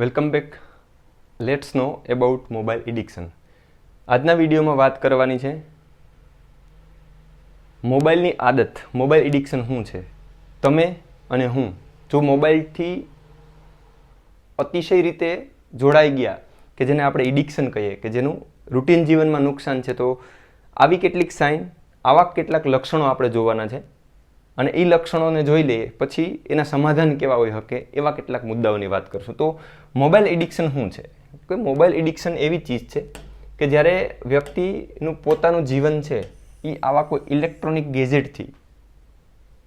Welcome back. Let's know about mobile addiction આજના વિડીયોમાં વાત કરવાની છે, મોબાઈલની આદત, મોબાઈલ એડિક્શન શું છે? તમે અને હું, જો મોબાઈલથી અતિશય રીતે જોડાઈ ગયા કે જેને આપણે એડિક્શન કહીએ, કે જેનું રૂટીન જીવનમાં નુકસાન છે, તો આવી કેટલીક સાઇન આવા કેટલાક લક્ષણો આપણે જોવાના છે. અને એ લક્ષણોને જોઈ લઈએ, પછી એના સમાધાન કેવા હોઈ શકે, એવા કેટલાક મુદ્દાઓની વાત કરશું. તો મોબાઈલ એડિક્શન શું છે? કે મોબાઈલ એડિક્શન એવી ચીજ છે કે જ્યારે વ્યક્તિનું પોતાનું જીવન છે એ આવા કોઈ ઇલેક્ટ્રોનિક ગેજેટથી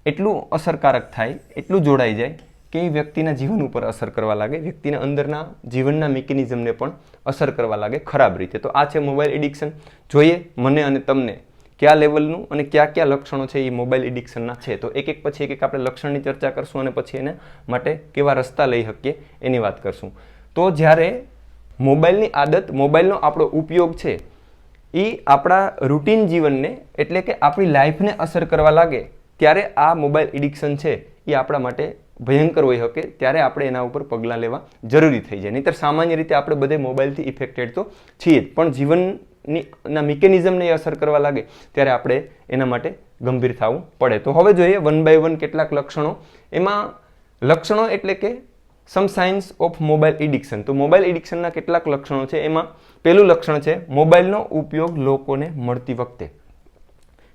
એટલું અસરકારક થાય, એટલું જોડાઈ જાય કે એ વ્યક્તિના જીવન ઉપર અસર કરવા લાગે, વ્યક્તિના અંદરના જીવનના મિકેનિઝમને પણ અસર કરવા લાગે ખરાબ રીતે. તો આ છે મોબાઈલ એડિક્શન. જોઈએ મને અને તમને કયા લેવલનું અને કયા કયા લક્ષણો છે એ મોબાઈલ એડિક્શનના છે. તો એક એક પછી એક એક આપણે લક્ષણની ચર્ચા કરશું અને પછી એને માટે કેવા રસ્તા લઈ શકીએ એની વાત કરશું. તો જ્યારે મોબાઈલની આદત, મોબાઈલનો આપણો ઉપયોગ છે એ આપણા રૂટીન જીવનને એટલે કે આપણી લાઈફને અસર કરવા લાગે, ત્યારે આ મોબાઈલ એડિક્શન છે એ આપણા માટે ભયંકર હોઈ શકે, ત્યારે આપણે એના ઉપર પગલાં લેવા જરૂરી થઈ જાય. નહીંતર સામાન્ય રીતે આપણે બધે મોબાઈલથી ઇફેક્ટેડ તો છીએ પણ જીવનની ના મિકેનિઝમને અસર કરવા લાગે, ત્યારે આપણે એના માટે ગંભીર થવું પડે. તો હવે જોઈએ વન બાય વન કેટલાક લક્ષણો. એમાં લક્ષણો એટલે કે some science of mobile addiction તો મોબાઈલ એડિક્શનના કેટલાક લક્ષણો છે. એમાં પહેલું લક્ષણ છે મોબાઈલનો ઉપયોગ લોકોને મળતી વખતે.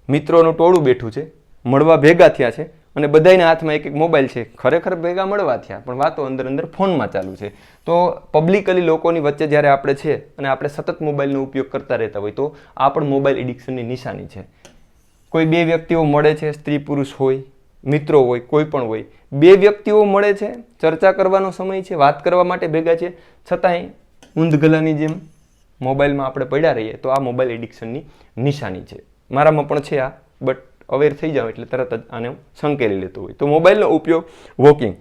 મિત્રોનું ટોળું બેઠું છે, મળવા ભેગા થયા છે અને બધાના હાથમાં એક એક મોબાઈલ છે, ખરેખર ભેગા મળવા થયા, પણ વાતો અંદર અંદર ફોનમાં ચાલુ છે. તો પબ્લિકલી લોકોની વચ્ચે જ્યારે આપણે છે અને આપણે સતત મોબાઈલનો ઉપયોગ કરતા રહેતા હોય તો આ પણ મોબાઈલ એડિક્શનની નિશાની છે. કોઈ બે વ્યક્તિઓ મળે છે, સ્ત્રી પુરુષ હોય, મિત્રો હોય, કોઈ પણ હોય, બે વ્યક્તિઓ મળે છે, ચર્ચા કરવાનો સમય છે, વાત કરવા માટે ભેગા છે, છતાંય ઊંધગલાની જેમ મોબાઈલમાં આપણે પડ્યા રહીએ તો આ મોબાઈલ એડિક્શનની નિશાની છે. મારામાં પણ છે આ બટ અવેર થઈ જાવ એટલે તરત જ આને હું સંકેલી લેતો હોય. તો મોબાઈલનો ઉપયોગ વોકિંગ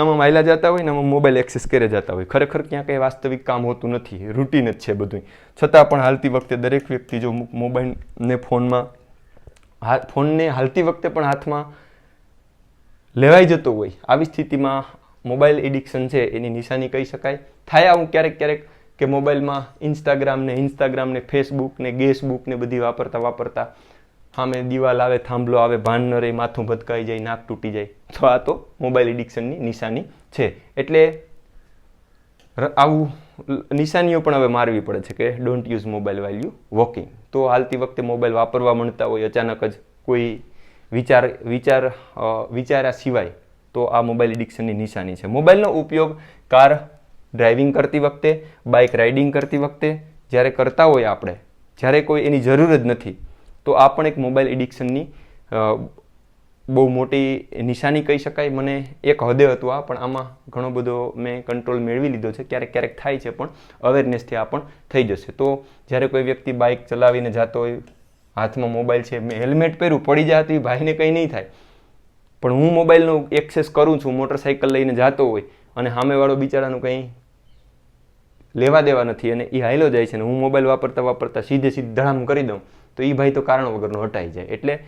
આમાં માયલા જતા હોય ને આમાં મોબાઈલ એક્સેસ કરે જતા હોય. ખરેખર ક્યાં કંઈ વાસ્તવિક કામ હોતું નથી. રૂટીન જ છે બધું છતાં પણ હાલતી વખતે દરેક વ્યક્તિ જો મોબાઈલને ફોનમાં, હા, ફોનને હાલતી વખતે પણ હાથમાં લેવાઈ જતો હોય, આવી સ્થિતિમાં મોબાઈલ એડિક્શન છે એની નિશાની કહી શકાય. થાય આવું ક્યારેક ક્યારેક કે મોબાઈલમાં ઇન્સ્ટાગ્રામને ઇન્સ્ટાગ્રામને ફેસબુક ને ગેસબુક ને બધી વાપરતા વાપરતા સામે દિવાલ આવે, થાંભલો આવે, ભાન ન રહે, માથું ભટકાઈ જાય, નાક તૂટી જાય. તો આ તો મોબાઈલ એડિક્શનની નિશાની છે. એટલે આવું નિશાનીઓ પણ હવે મારવી પડે છે કે don't use mobile while you walking તો હાલતી વખતે મોબાઈલ વાપરવા મળતા હોય, અચાનક જ કોઈ વિચાર વિચાર વિચાર્યા સિવાય તો આ મોબાઈલ એડિક્શનની નિશાની છે. મોબાઈલનો ઉપયોગ કાર ડ્રાઇવિંગ કરતી વખતે, બાઇક રાઇડિંગ કરતી વખતે, જ્યારે કરતા હોય આપણે, જ્યારે કોઈ એની જરૂર જ નથી તો આ પણ એક મોબાઈલ એડિક્શનની બહુ મોટી નિશાની કહી શકાય. મને એક હદે હતું આ, પણ આમાં ઘણો બધો મેં કંટ્રોલ મેળવી લીધો છે. ક્યારેક ક્યારેક થાય છે, પણ અવેરનેસથી આ પણ થઈ જશે. તો જ્યારે કોઈ વ્યક્તિ બાઇક ચલાવીને જતો હોય, હાથમાં મોબાઈલ છે, મેં હેલ્મેટ પહેર્યું, પડી જાય તો ભાઈને કંઈ નહીં થાય. પણ હું મોબાઈલનો એક્સેસ કરું છું મોટરસાઇકલ લઈને જતો હોય, અને સામેવાળો બિચારાનું કંઈ લેવા દેવા નથી, અને એ હાઈલો જાય છે, ને હું મોબાઈલ વાપરતા વાપરતા સીધે સીધે ધડામ કરી દઉં. તો એ ભાઈ તો કારણ વગરનો હટાઈ જાય. એટલે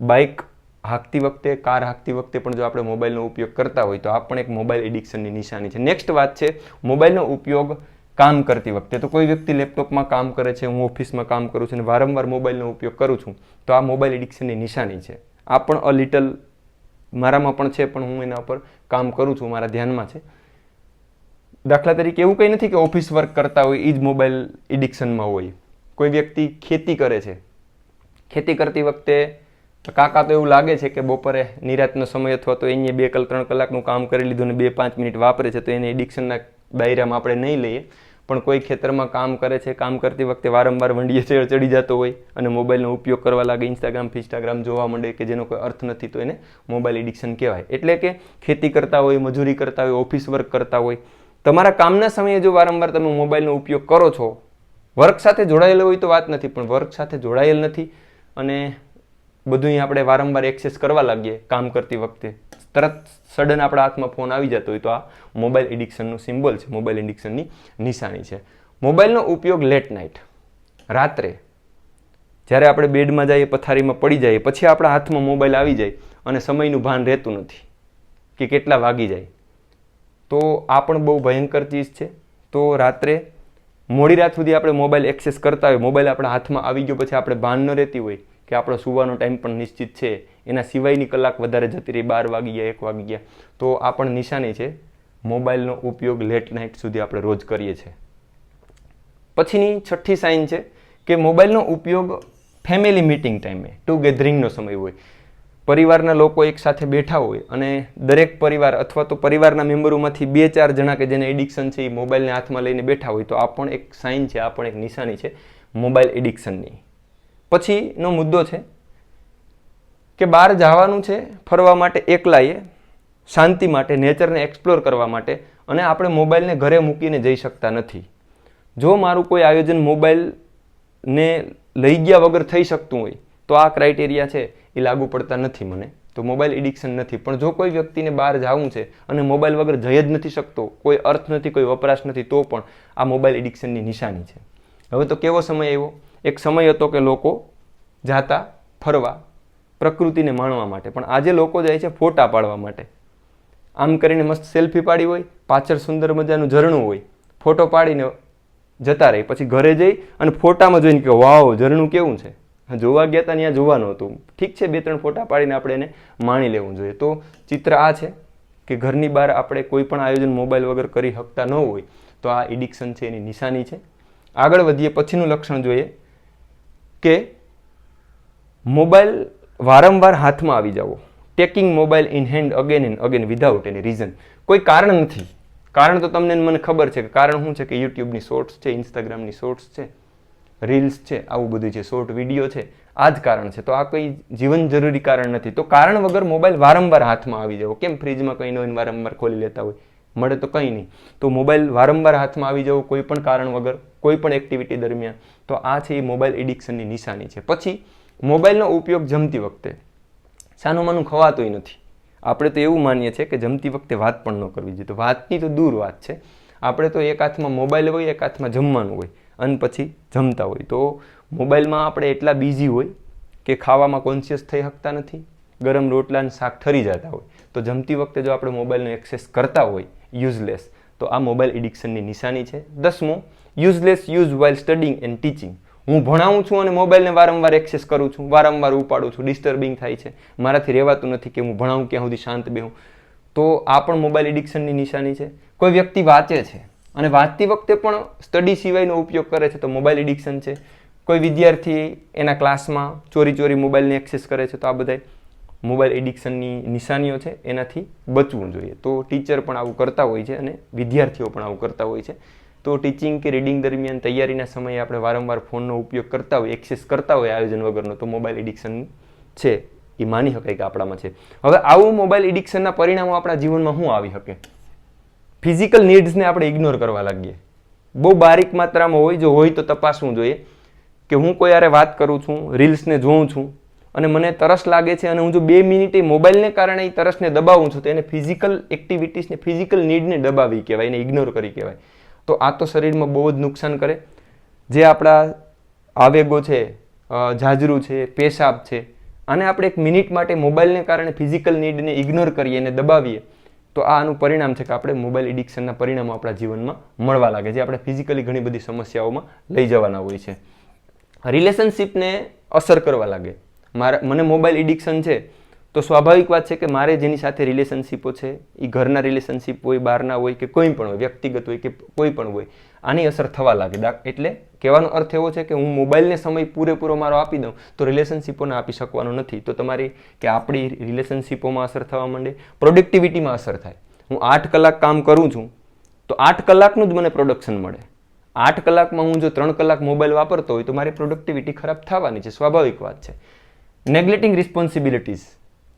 બાઇક હાંકતી વખતે, કાર હાંકતી વખતે પણ જો આપણે મોબાઈલનો ઉપયોગ કરતા હોય તો આ પણ એક મોબાઈલ એડિક્શનની નિશાની છે. નેક્સ્ટ વાત છે મોબાઈલનો ઉપયોગ કામ કરતી વખતે. તો કોઈ વ્યક્તિ લેપટોપમાં કામ કરે છે, હું ઓફિસમાં કામ કરું છું અને વારંવાર મોબાઈલનો ઉપયોગ કરું છું, તો આ મોબાઈલ એડિક્શનની નિશાની છે. આ પણ અ લિટલ મારામાં પણ છે, પણ હું એના ઉપર કામ કરું છું, મારા ધ્યાનમાં છે. દાખલા તરીકે એવું કંઈ નથી કે ઓફિસ વર્ક કરતા હોય એ જ મોબાઈલ એડિક્શનમાં હોય. કોઈ વ્યક્તિ ખેતી કરે છે. ખેતી કરતી વખતે કાકા તો એવું લાગે છે કે બપોરે નિરાતનો સમય અથવા તો એને બે કલ ત્રણ કલાકનું કામ કરી લીધું અને બે પાંચ મિનિટ વાપરે છે તો એને એડિક્શનના દાયરામાં આપણે નહીં લઈએ. પણ કોઈ ખેતરમાં કામ કરે છે, કામ કરતી વખતે વારંવાર વંડીએ ચડ ચડી જતો હોય અને મોબાઈલનો ઉપયોગ કરવા લાગે ઇન્સ્ટાગ્રામ ફિન્સ્ટાગ્રામ જોવા માંડે કે જેનો કોઈ અર્થ નથી તો એને મોબાઈલ એડિક્શન કહેવાય. એટલે કે ખેતી કરતા હોય, મજૂરી કરતા હોય, ઓફિસ વર્ક કરતા હોય, તમારા કામના સમયે જો વારંવાર તમે મોબાઈલનો ઉપયોગ કરો છો વર્ક સાથે જોડાયેલો હોય તો વાત નથી, પણ વર્ક સાથે જોડાયેલ નથી અને બધું આપણે વારંવાર એક્સેસ કરવા લાગીએ કામ કરતી વખતે. તરત સડન આપણા હાથમાં ફોન આવી જતો હોય તો આ મોબાઈલ એડિક્શનનું સિમ્બોલ છે મોબાઈલ એડિક્શનની નિશાની છે. મોબાઈલનો ઉપયોગ લેટ નાઇટ રાત્રે. જ્યારે આપણે બેડમાં જઈએ, પથારીમાં પડી જઈએ, પછી આપણા હાથમાં મોબાઈલ આવી જાય અને સમયનું ભાન રહેતું નથી કે કેટલા વાગી જાય. તો આ પણ બહુ ભયંકર ચીજ છે. તો રાત્રે મોડી રાત સુધી આપણે મોબાઈલ એક્સેસ કરતા હોય, મોબાઈલ આપણા હાથમાં આવી ગયો પછી આપણે ભાન ન રહેતી હોય કે આપણો સુવાનો ટાઈમ પણ નિશ્ચિત છે. એના સિવાયની કલાક વધારે જતી રહી, બાર વાગી ગયા, એક વાગી ગયા. તો આ પણ નિશાની છે. મોબાઈલનો ઉપયોગ લેટ નાઇટ સુધી આપણે રોજ કરીએ છીએ. પછીની છઠ્ઠી સાઇન છે કે મોબાઈલનો ઉપયોગ ફેમિલી મિટિંગ ટાઈમે ટુ ગેધરિંગનો સમય હોય. પરિવારના લોકો એકસાથે બેઠા હોય અને દરેક પરિવાર અથવા તો પરિવારના મેમ્બરોમાંથી બે ચાર જણા કે જેને એડિક્શન છે એ મોબાઈલને હાથમાં લઈને બેઠા હોય, તો આ પણ એક સાઇન છે, આ પણ એક નિશાની છે મોબાઈલ એડિક્શનની. પછીનો મુદ્દો છે કે બહાર જવાનું છે, ફરવા માટે એકલાએ, શાંતિ માટે, નેચરને એક્સપ્લોર કરવા માટે અને આપણે મોબાઈલને ઘરે મૂકીને જઈ શકતા નથી. જો મારું કોઈ આયોજન મોબાઈલને લઈ ગયા વગર થઈ શકતું હોય તો આ ક્રાઇટેરિયા છે એ લાગુ પડતા નથી મને. તો મોબાઈલ એડિક્શન નથી. પણ જો કોઈ વ્યક્તિને બહાર જવું છે અને મોબાઈલ વગર જઈ જ નથી શકતો, કોઈ અર્થ નથી, કોઈ વપરાશ નથી, તો પણ આ મોબાઈલ એડિક્શનની નિશાની છે. હવે તો કેવો સમય આવ્યો? એક સમય હતો કે લોકો જાતા, ફરવા, પ્રકૃતિને માણવા માટે. પણ આજે લોકો જાય છે ફોટા પાડવા માટે. આમ કરીને મસ્ત સેલ્ફી પાડી હોય, પાછળ સુંદર મજાનું ઝરણું હોય. ફોટો પાડીને જતા રહે. પછી ઘરે જઈ અને ફોટામાં જોઈને કે વાવ, ઝરણું કેવું છે? જોવા ગયા હતા ત્યાં જોવાનું હતું. ઠીક છે, બે ત્રણ ફોટા પાડીને આપણે એને માણી લેવું જોઈએ. તો ચિત્ર આ છે કે ઘરની બહાર આપણે કોઈ પણ આયોજન મોબાઈલ વગર કરી શકતા ન હોય, તો આ એડિક્શન છે, એની નિશાની છે. આગળ વધીએ, પછીનું લક્ષણ જોઈએ કે મોબાઈલ વારંવાર હાથમાં આવી જાવો. Taking mobile in hand again and again without any reason. કોઈ કારણ નથી. કારણ તો તમને મને ખબર છે. કે કારણ શું છે કે યુટ્યુબની શોર્ટ્સ છે, ઇન્સ્ટાગ્રામની શોર્ટ્સ છે. રીલ્સ છે, આવું બધું છે શોર્ટ વીડિયો છે, આ જ કારણ છે. તો આ કંઈ જીવન જરૂરી કારણ નથી. તો કારણ વગર મોબાઈલ વારંવાર હાથમાં આવી જવો કેમ ફ્રીજમાં કંઈ નહીં વારંવાર ખોલી લેતા હોય? મળે તો કંઈ નહીં. તો મોબાઈલ વારંવાર હાથમાં આવી જવો કોઈ પણ કારણ વગર, કોઈ પણ એક્ટિવિટી દરમિયાન, તો આ છે એ મોબાઈલ એડિક્શનની નિશાની છે. પછી મોબાઈલનો ઉપયોગ જમતી વખતે. સાનું માનું ખવાતોય નથી. આપણે તો એવું માનીએ છીએ કે જમતી વખતે વાત પણ ન કરવી જોઈએ. તો વાતની તો દૂર વાત છે. આપણે તો એક હાથમાં મોબાઈલ હોય, એક હાથમાં જમવાનું હોય. અને પછી જમતા હોય. તો મોબાઈલમાં આપણે એટલા બિઝી હોય કે ખાવામાં કોન્શિયસ થઈ શકતા નથી, ગરમ રોટલા અને શાક ઠરી જતા હોય. તો જમતી વખતે જો આપણે મોબાઈલનો એક્સેસ કરતા હોય યુઝલેસ તો આ મોબાઈલ એડિક્શનની નિશાની છે. દસમો useless use while studying and teaching હું ભણાવું છું અને મોબાઈલને વારંવાર એક્સેસ કરું છું, વારંવાર ઉપાડું છું ડિસ્ટર્બિંગ થાય છે. મારાથી રહેવાતું નથી કે હું ભણાવું, ક્યાં સુધી શાંત બેહું. તો આ પણ મોબાઈલ એડિક્શનની નિશાની છે. કોઈ વ્યક્તિ વાંચે છે અને વાંચતી વખતે પણ સ્ટડી સિવાયનો ઉપયોગ કરે છે તો મોબાઈલ એડિક્શન છે. કોઈ વિદ્યાર્થી એના ક્લાસમાં ચોરી ચોરી મોબાઈલને એક્સેસ કરે છે તો આ બધા મોબાઈલ એડિક્શનની નિશાનીઓ છે. એનાથી બચવું જોઈએ. તો ટીચર પણ આવું કરતા હોય છે અને વિદ્યાર્થીઓ પણ આવું કરતા હોય છે. તો ટીચિંગ કે રીડિંગ દરમિયાન તૈયારીના સમયે આપણે વારંવાર ફોનનો ઉપયોગ કરતા હોય એક્સેસ કરતા હોય આયોજન વગરનો તો મોબાઈલ એડિક્શન છે. એ માની શકાય કે આપણામાં છે. હવે આવું મોબાઈલ એડિક્શનના પરિણામો આપણા જીવનમાં શું આવી શકે? ફિઝિકલ નીડ્સને આપણે ઇગ્નોર કરવા લાગીએ. બહુ બારીક માત્રામાં હોય, જો હોય તો તપાસવું જોઈએ કે હું કોઈ યારે વાત કરું છું રીલ્સને જોઉં છું અને મને તરસ લાગે છે અને હું જો બે મિનિટે મોબાઈલને કારણે એ તરસને દબાવું છું, તો એને ફિઝિકલ એક્ટિવિટીસને ફિઝિકલ નીડને દબાવી કહેવાય, એને ઇગ્નોર કરી કહેવાય. તો આ તો શરીરમાં બહુ જ નુકસાન કરે. જે આપણા આવેગો છે ઝાજરું છે, પેશાબ છે, આને આપણે એક મિનિટ માટે મોબાઈલને કારણે ફિઝિકલ નીડને ઇગ્નોર કરીએ અને દબાવીએ. તો આ આનું પરિણામ છે કે આપણે મોબાઈલ એડિક્શનના પરિણામો આપણા જીવનમાં મળવા લાગે જે આપણે ફિઝિકલી ઘણી બધી સમસ્યાઓમાં લઈ જવાના હોય છે. રિલેશનશિપને અસર કરવા લાગે. મારા, મને મોબાઈલ એડિક્શન છે તો સ્વાભાવિક વાત છે કે મારે જેની સાથે રિલેશનશિપો છે એ ઘરના રિલેશનશિપ હોય, બહારના હોય કે કોઈ પણ હોય, વ્યક્તિગત હોય કે કોઈ પણ હોય, આની અસર થવા લાગે. એટલે કહેવાનો અર્થ એવો છે કે હું મોબાઈલને સમય પૂરેપૂરો મારો આપી દઉં, તો રિલેશનશીપોને આપી શકવાનો નથી. તો તમારી કે આપણી રિલેશનશિપોમાં અસર થવા માંડે? પ્રોડક્ટિવિટીમાં અસર થાય. હું આઠ કલાક કામ કરું છું, તો આઠ કલાકનું જ મને પ્રોડક્શન મળે. આઠ કલાકમાં હું જો ત્રણ કલાક મોબાઈલ વાપરતો હોય, તો મારી પ્રોડક્ટિવિટી ખરાબ થવાની છે, સ્વાભાવિક વાત છે. નેગ્લેટિંગ રિસ્પોન્સિબિલિટીઝ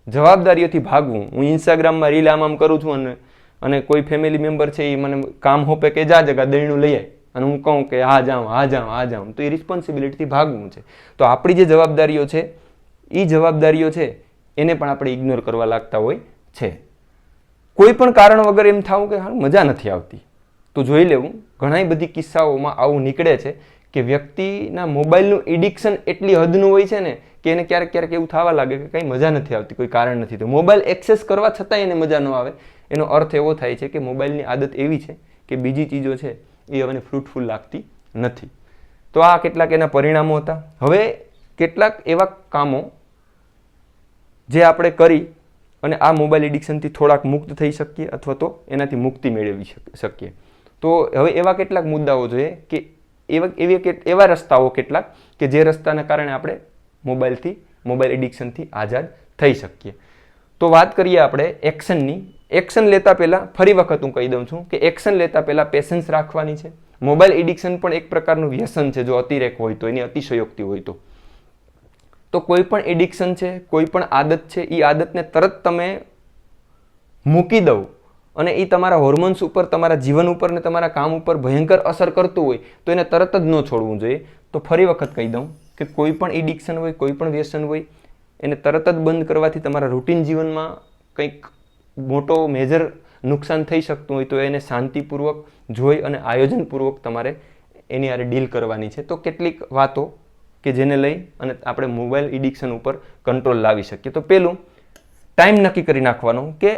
જવાબદારીઓથી ભાગવું. હું ઇન્સ્ટાગ્રામમાં રીલ આમ આમ કરું છું અને અને કોઈ ફેમિલી મેમ્બર છે એ મને કામ હોપે કે જા જગા દહીણું લઈ આય. અને હું કહું કે હા જાઉં હા જાઉં હા જાઉં. તો એ રિસ્પોન્સિબિલિટીથી ભાગવું છે. તો આપણી જે જવાબદારીઓ છે એ જવાબદારીઓ છે, એને પણ આપણે ઇગ્નોર કરવા લાગતા હોય છે. કોઈ પણ કારણ વગર એમ થાવું કે હા, મજા નથી આવતી. તો જોઈ લેવું ઘણા બધી કિસ્સાઓમાં આવું નીકળે છે કે વ્યક્તિના મોબાઈલનું એડિક્શન એટલી હદનું હોય છે ને કે એને ક્યારેક ક્યારેક એવું થવા લાગે કે કંઈ મજા નથી આવતી, કોઈ કારણ નથી. તો મોબાઈલ એક્સેસ કરવા છતાં એને મજા ન આવે. એનો અર્થ એવો થાય છે કે મોબાઈલની આદત એવી છે કે બીજી ચીજો છે એ હવે ફ્રૂટફુલ લાગતી નથી. તો આ કેટલાક એના પરિણામો હતા. હવે કેટલાક એવા કામો જે આપણે કરી અને આ મોબાઈલ એડિક્શનથી થોડાક મુક્ત થઈ શકીએ અથવા તો એનાથી મુક્તિ મેળવી શક- શકીએ. તો હવે એવા કેટલાક મુદ્દાઓ જોઈએ કે એવા, એવી એવા રસ્તાઓ કેટલાક કે જે રસ્તાના કારણે આપણે મોબાઈલથી મોબાઈલ એડિક્શનથી આઝાદ થઈ શકીએ. તો વાત કરીએ આપણે એક્શનની એક્શન લેતા પહેલાં ફરી વખત હું કહી દઉં છું કે એક્શન લેતા પહેલાં પેશન્સ રાખવાની છે. મોબાઈલ એડિક્શન પણ એક પ્રકારનું વ્યસન છે જો અતિરેક હોય તો, એની અતિશયોક્તિ હોય તો. તો કોઈ પણ એડિક્શન છે, કોઈ પણ આદત છે એ આદતને તરત તમે મૂકી દઉં અને એ તમારા હોર્મોન્સ ઉપર, તમારા જીવન ઉપર ને તમારા કામ ઉપર ભયંકર અસર કરતું હોય, તો એને તરત જ ન છોડવું જોઈએ. તો ફરી વખત કહી દઉં કે કોઈ પણ એડિક્શન હોય, કોઈ પણ વ્યસન હોય, એને તરત જ બંધ કરવાથી તમારા રૂટીન જીવનમાં કંઈક મોટો મેજર નુકસાન થઈ શકતું હોય તો એને શાંતિપૂર્વક જોઈ અને આયોજનપૂર્વક તમારે એની આરે ડીલ કરવાની છે. તો કેટલીક વાતો કે જેને લઈ અને આપણે મોબાઈલ ઇડિક્શન ઉપર કંટ્રોલ લાવી શકીએ. તો પહેલું ટાઈમ નક્કી કરી નાખવાનો કે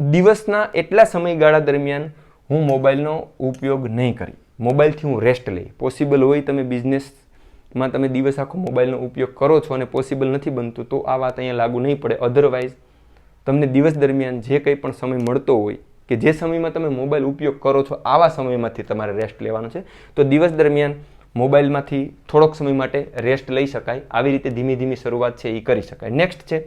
દિવસના એટલા સમયગાળા દરમિયાન હું મોબાઈલનો ઉપયોગ નહીં કરી. મોબાઈલથી હું રેસ્ટ લઈ. પોસિબલ હોય તમે બિઝનેસમાં તમે દિવસ આખો મોબાઈલનો ઉપયોગ કરો છો અને પોસિબલ નથી બનતું, તો આ વાત અહીંયા લાગુ નહીં પડે. અધરવાઇઝ તમને દિવસ દરમિયાન જે કંઈ પણ સમય મળતો હોય કે જે સમયમાં તમે મોબાઈલ ઉપયોગ કરો છો, આવા સમયમાંથી તમારે રેસ્ટ લેવાનો છે. તો દિવસ દરમિયાન મોબાઈલમાંથી થોડોક સમય માટે રેસ્ટ લઈ શકાય. આવી રીતે ધીમી ધીમી શરૂઆત છે, એ કરી શકાય. નેક્સ્ટ છે,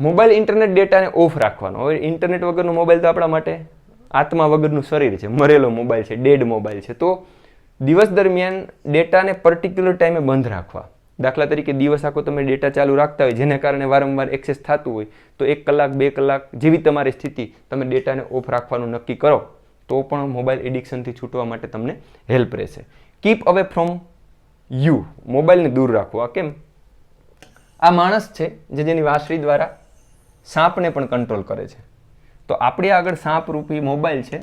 મોબાઈલ ઇન્ટરનેટ ડેટાને ઓફ રાખવાનો. હવે ઇન્ટરનેટ વગરનો મોબાઈલ તો આપણા માટે આત્મા વગરનું શરીર છે. મરેલો મોબાઈલ છે ડેડ મોબાઈલ છે. તો દિવસ દરમિયાન ડેટાને પર્ટિક્યુલર ટાઈમે બંધ રાખવા. દાખલા તરીકે દિવસ આખો તમે ડેટા ચાલુ રાખતા હોય, જેને કારણે વારંવાર એક્સેસ થતું હોય, તો એક કલાક, બે કલાક જેવી તમારી સ્થિતિ તમે ડેટાને ઓફ રાખવાનું નક્કી કરો, તો પણ મોબાઈલ એડિક્શનથી છૂટવા માટે તમને હેલ્પ રહેશે. કીપ અવે ફ્રોમ યુ મોબાઈલને દૂર રાખવો આ કેમ? આ માણસ છે જે જેની વાંસળી દ્વારા સાપને પણ કંટ્રોલ કરે છે. તો આપણી આગળ સાપ રૂપી મોબાઈલ છે,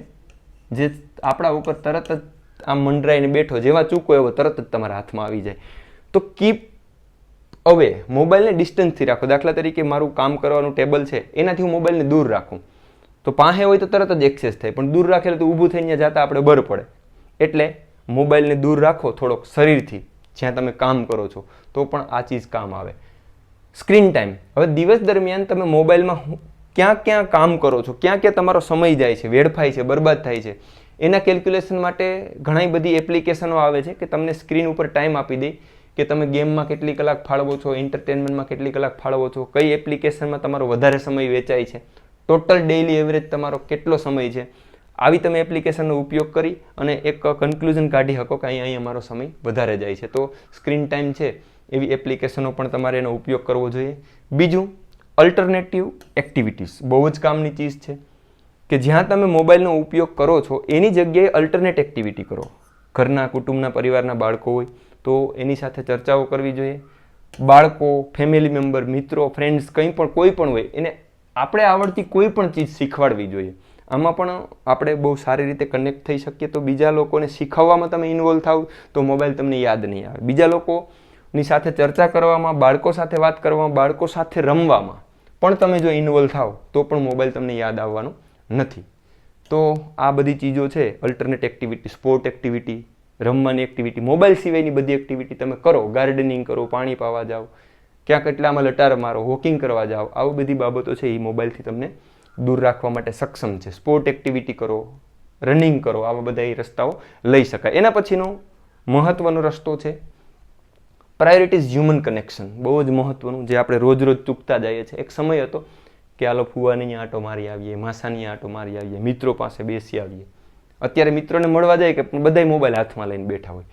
જે આપણા ઉપર તરત જ આમ મંડરાઈને બેઠો, જેવા ચૂકો એવો તરત જ તમારા હાથમાં આવી જાય. તો કીપ અવે મોબાઈલને ડિસ્ટન્સથી રાખો. દાખલા તરીકે મારું કામ કરવાનું ટેબલ છે, એનાથી હું મોબાઈલને દૂર રાખું. તો પાસે હોય તો તરત જ એક્સેસ થાય. પણ દૂર રાખેલું તો ઊભું થઈને જતાં આપણે બર પડે. એટલે મોબાઈલને દૂર રાખો થોડોક શરીરથી, જ્યાં તમે કામ કરો છો, તો પણ આ ચીજ કામ આવે. સ્ક્રીન ટાઈમ હવે દિવસ દરમિયાન તમે મોબાઈલમાં ક્યાં ક્યાં કામ કરો છો, ક્યાં ક્યાં તમારો સમય જાય છે, વેડફાય છે, બરબાદ થાય છે, એના કેલ્ક્યુલેશન માટે ઘણી બધી એપ્લિકેશનો આવે છે કે તમને સ્ક્રીન ઉપર ટાઈમ આપી દે. કે તમે ગેમમાં કેટલી કલાક ફાળવો છો એન્ટરટેનમેન્ટમાં કેટલી કલાક ફાળવો છો, કઈ એપ્લિકેશનમાં તમારો વધારે સમય વેચાય છે. ટોટલ ડેઇલી એવરેજ તમારો કેટલો સમય છે? આવી તમે એપ્લિકેશનનો ઉપયોગ કરી અને એક કન્ક્લુઝન કાઢી શકો કે અહીં અહીં અમારો સમય વધારે જાય છે. તો સ્ક્રીન ટાઈમ છે, એવી એપ્લિકેશનો પણ તમારે એનો ઉપયોગ કરવો જોઈએ. બીજું અલ્ટરનેટિવ એક્ટિવિટીઝ બહુ જ કામની ચીજ છે કે જ્યાં તમે મોબાઈલનો ઉપયોગ કરો છો, એની જગ્યાએ અલ્ટરનેટ એક્ટિવિટી કરો. ઘરના, કુટુંબના, પરિવારના બાળકો હોય તો એની સાથે ચર્ચાઓ કરવી જોઈએ. બાળકો ફેમિલી મેમ્બર મિત્રો ફ્રેન્ડ્સ કંઈ પણ, કોઈ પણ હોય, એને આપણે આવડતી કોઈ પણ ચીજ શીખવાડવી જોઈએ. આમાં પણ આપણે બહુ સારી રીતે કનેક્ટ થઈ શકીએ તો બીજા લોકોને શીખવવામાં તમે ઇન્વોલ્વ થાવ તો મોબાઈલ તમને યાદ નહીં આવે. બીજા લોકોની સાથે ચર્ચા કરવામાં, બાળકો સાથે વાત કરવામાં, બાળકો સાથે રમવામાં પણ તમે જો ઇન્વોલ્વ થાવ તો પણ મોબાઈલ તમને યાદ આવવાનો નથી. તો આ બધી ચીજો છે અલ્ટરનેટ એક્ટિવિટી સ્પોર્ટ એક્ટિવિટી રમવાની એક્ટિવિટી મોબાઈલ સિવાયની બધી એક્ટિવિટી તમે કરો ગાર્ડનિંગ કરો, પાણી પાવા જાઓ ક્યાંક એટલામાં લટાર મારો વોકિંગ કરવા જાઓ, આવી બધી બાબતો છે એ મોબાઈલથી તમને દૂર રાખવા માટે સક્ષમ છે. સ્પોર્ટ એક્ટિવિટી કરો રનિંગ કરો, આવા બધા એ રસ્તાઓ લઈ શકાય. એના પછીનો મહત્વનો રસ્તો છે પ્રાયોરિટીઝ હ્યુમન કનેક્શન બહુ જ મહત્વનું જે આપણે રોજ રોજ ચૂકતા જઈએ છીએ. એક સમય હતો કે આલો ફુવાની આંટો મારી આવીએ, માસાની આંટો મારી આવીએ, મિત્રો પાસે બેસી આવીએ. અત્યારે મિત્રોને મળવા જાય કે બધાય મોબાઈલ હાથમાં લઈને બેઠા હોય.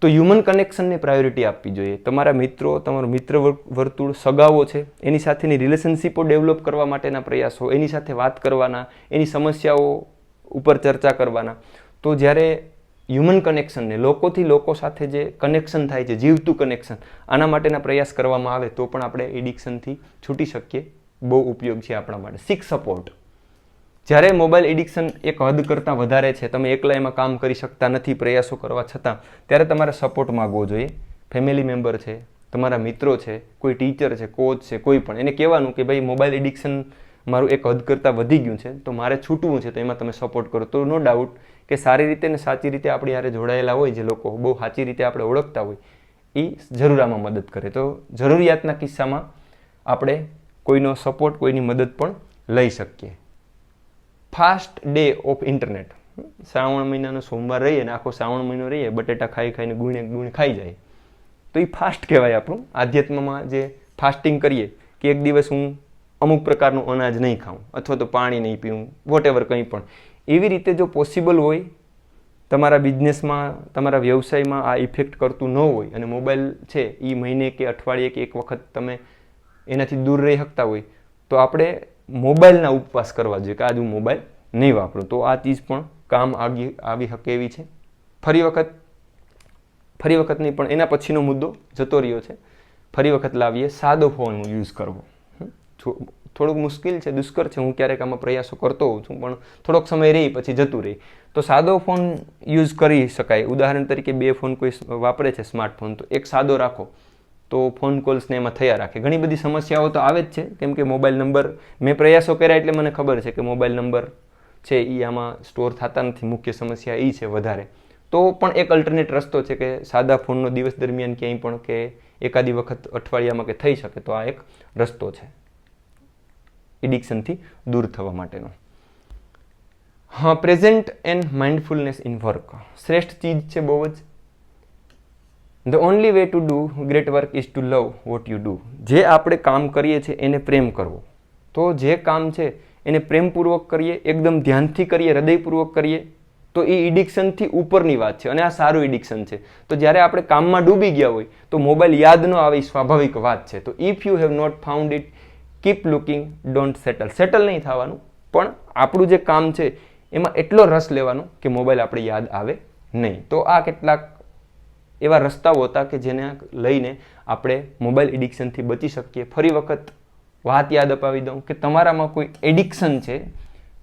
તો હ્યુમન કનેક્શનને પ્રાયોરિટી આપવી જોઈએ. તમારા મિત્રો, તમારું મિત્ર વર્તુળ સગાઓ છે, એની સાથેની રિલેશનશીપો ડેવલપ કરવા માટેના પ્રયાસો, એની સાથે વાત કરવાના, એની સમસ્યાઓ ઉપર ચર્ચા કરવાના. તો જ્યારે હ્યુમન કનેક્શનને લોકોથી લોકો સાથે જે કનેક્શન થાય છે, જીવતું કનેક્શન આના માટેના પ્રયાસ કરવામાં આવે તો પણ આપણે એડિક્શનથી છૂટી શકીએ. બહુ ઉપયોગ છે આપણા માટે. સિક સપોર્ટ જ્યારે મોબાઈલ એડિક્શન એક હદ કરતાં વધારે છે, તમે એકલા એમાં કામ કરી શકતા નથી, પ્રયાસો કરવા છતાં, ત્યારે તમારે સપોર્ટ માગવો જોઈએ. ફેમિલી મેમ્બર છે, તમારા મિત્રો છે, કોઈ ટીચર છે કોચ છે, કોઈ પણ. એને કહેવાનું કે ભાઈ, મોબાઈલ એડિક્શન મારું એક હદ કરતાં વધી ગયું છે, તો મારે છૂટવું છે, તો એમાં તમે સપોર્ટ કરો. તો નો ડાઉટ કે સારી રીતે ને સાચી રીતે આપણી હારે જોડાયેલા હોય જે લોકો, બહુ સાચી રીતે આપણે ઓળખતા હોય એ જરૂર આમાં મદદ કરે. તો જરૂરિયાતના કિસ્સામાં આપણે કોઈનો સપોર્ટ કોઈની મદદ પણ લઈ શકીએ. Fast day of internet Shravan મહિનાનો સોમવાર રહીએ ને આખો શ્રાવણ મહિનો રહીએ, બટેટા ખાઈ ખાઈને ગુણે ગુણ ખાઈ જાય. તો એ ફાસ્ટ કહેવાય આપણું. આધ્યાત્મમાં જે ફાસ્ટિંગ કરીએ, કે એક દિવસ હું અમુક પ્રકારનું અનાજ નહીં ખાઉં, અથવા તો પાણી નહીં પીવું વોટ એવર કંઈ પણ. એવી રીતે જો પોસિબલ હોય, તમારા બિઝનેસમાં તમારા વ્યવસાયમાં આ ઇફેક્ટ કરતું ન હોય, અને મોબાઈલ છે એ મહિને કે અઠવાડિયે કે એક વખત તમે એનાથી દૂર રહી શકતા હોય, તો આપણે મોબાઈલના ઉપવાસ કરવા જોઈએ કે આજ હું મોબાઈલ નહીં વાપરું. તો આ ચીજ પણ કામ આવી આવી શકે એવી છે. ફરી વખત ફરી વખત નહીં, પણ એના પછીનો મુદ્દો જતો રહ્યો છે. ફરી વખત લાવીએ, સાદો ફોન યુઝ કરવો. થોડુંક મુશ્કેલ છે, દુષ્કર છે. હું ક્યારેક આમાં પ્રયાસો કરતો હોઉં છું, પણ થોડોક સમય રહી પછી જતું રહી. તો સાદો ફોન યુઝ કરી શકાય. ઉદાહરણ તરીકે બે ફોન કોઈ વાપરે છે સ્માર્ટફોન તો એક સાદો રાખો. તો ફોન કોલ્સને એમાં થયા રાખે. ઘણી બધી સમસ્યાઓ તો આવે જ છે. કેમ કે મોબાઈલ નંબર મેં પ્રયાસો કર્યા એટલે મને ખબર છે કે મોબાઈલ નંબર છે એ આમાં સ્ટોર થતા નથી. મુખ્ય સમસ્યા એ છે વધારે. તો પણ એક અલ્ટરનેટ રસ્તો છે કે સાદા ફોનનો દિવસ દરમિયાન ક્યાંય પણ કે એકાદી વખત અઠવાડિયામાં કે થઈ શકે તો આ એક રસ્તો છે. એડિક્શનથી દૂર થવા માટેનો. હા present and mindfulness in work શ્રેષ્ઠ ચીજ છે બહુ જ. The only way to do great work is to love what you do જે આપણે કામ કરીએ છીએ, એને પ્રેમ કરવો. તો જે કામ છે, એને પ્રેમપૂર્વક કરીએ, એકદમ ધ્યાનથી કરીએ, હૃદયપૂર્વક કરીએ, તો એ ઇડિક્શનથી ઉપરની વાત છે અને આ સારું ઇડિક્શન છે. તો જ્યારે આપણે કામમાં ડૂબી ગયા હોય, તો મોબાઈલ યાદ ન આવે સ્વાભાવિક વાત છે. તો if you have not found it keep looking don't settle settle નહીં થવાનું, પણ આપણું જે કામ છે, એમાં એટલો રસ લેવાનો કે મોબાઈલ આપણે યાદ આવે નહીં. તો આ કેટલાક એવા રસ્તાઓ હતા કે જેને લઈને આપણે મોબાઈલ એડિક્શનથી બચી શકીએ. ફરી વખત વાત યાદ અપાવી દઉં કે તમારામાં કોઈ એડિક્શન છે,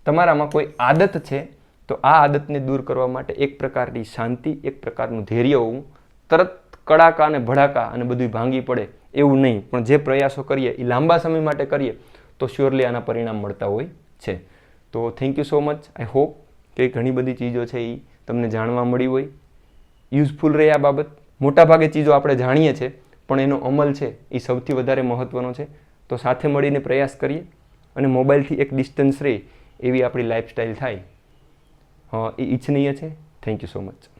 તમારામાં કોઈ આદત છે, તો આ આદતને દૂર કરવા માટે એક પ્રકારની શાંતિ, એક પ્રકારનું ધૈર્ય હોવું. તરત કડાકા અને ભડાકા અને બધું ભાંગી પડે એવું નહીં. પણ જે પ્રયાસો કરીએ એ લાંબા સમય માટે કરીએ, તો શ્યોરલી આના પરિણામ મળતા હોય છે. તો thank you so much I hope કે ઘણી બધી ચીજો છે એ તમને જાણવા મળી હોય. યુઝફુલ રહે આ બાબત. મોટાભાગે ચીજો આપણે જાણીએ છીએ, પણ એનો અમલ છે એ સૌથી વધારે મહત્ત્વનો છે. તો સાથે મળીને પ્રયાસ કરીએ અને મોબાઈલથી એક ડિસ્ટન્સ રહે એવી આપણી લાઈફસ્ટાઈલ થાય. હા, એ ઈચ્છનીય છે. Thank you so much.